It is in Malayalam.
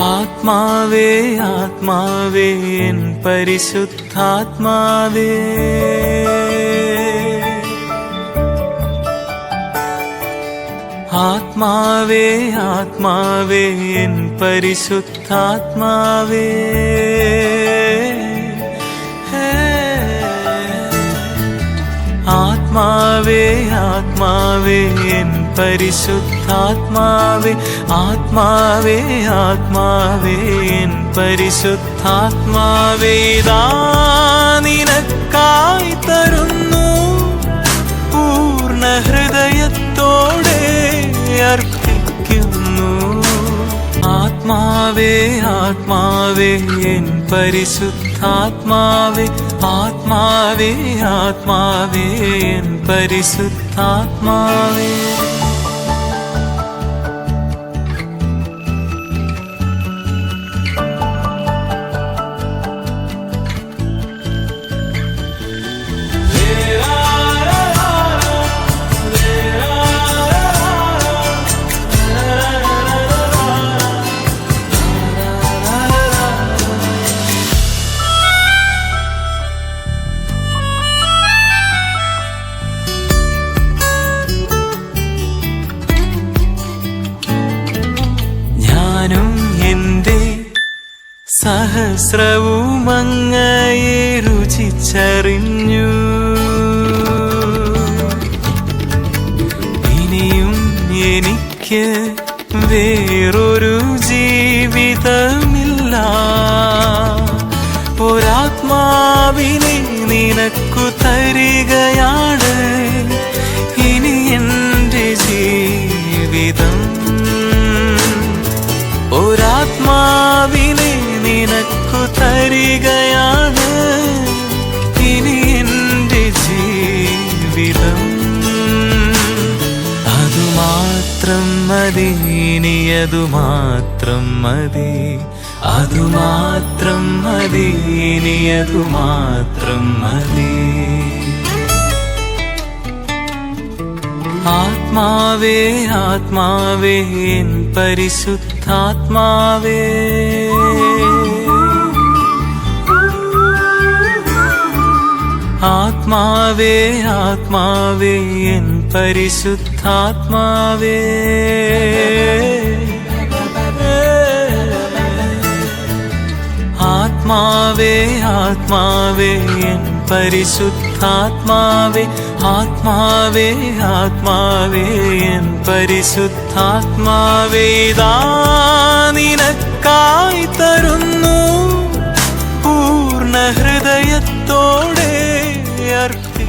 ആത്മാവേ ആത്മാവേ എൻ പരിശുദ്ധാത്മാവേ. ആത്മാവേ ആത്മാവേ എൻ പരിശുദ്ധാത്മാവേ. ആത്മാവേ ആത്മാവേ എൻ പരിശുദ്ധാത്മാവേ ആത്മാവേ ആത്മാവേ എൻ പരിശുദ്ധാത്മാവേ നിനക്കായി തരുന്നു പൂർണ ഹൃദയത്തോടെ അർപ്പിക്കുന്നു. ആത്മാവേ ആത്മാവേ എൻ പരിശുദ്ധാത്മാവേ ആത്മാവേ ആത്മാവേ എൻ പരിശുദ്ധാത്മാവേ സഹസ്രവും അങ്ങയെ രുചിച്ചറിഞ്ഞു. ഇനിയും എനിക്ക് വേറൊരു ജീവിതമില്ല. ഒരാത്മാവിനെ നിനക്കു തരികയാണ്. ഇനി എന്റെ നിനക്കു തരികയാണ് ഇനി എന്റെ ജീവിതം. അതുമാത്രം മതി ഇനി അതുമാത്രം മതി. അതുമാത്രം മതി ഇനി അതുമാത്രം മതി. ആത്മാവേ ആത്മാവേ പരിശുദ്ധാത്മാവേ. ആത്മാവേ ആത്മാവേ എൻ പരിശുദ്ധാത്മാവേ ആത്മാവേ ആത്മാവേ എൻ പരിശുദ്ധാത്മാവേ ആത്മാവേ ആത്മാവേ എൻ പരിശുദ്ധാത്മാവേ ഇതാ നിനക്കായി തരുന്നു Peter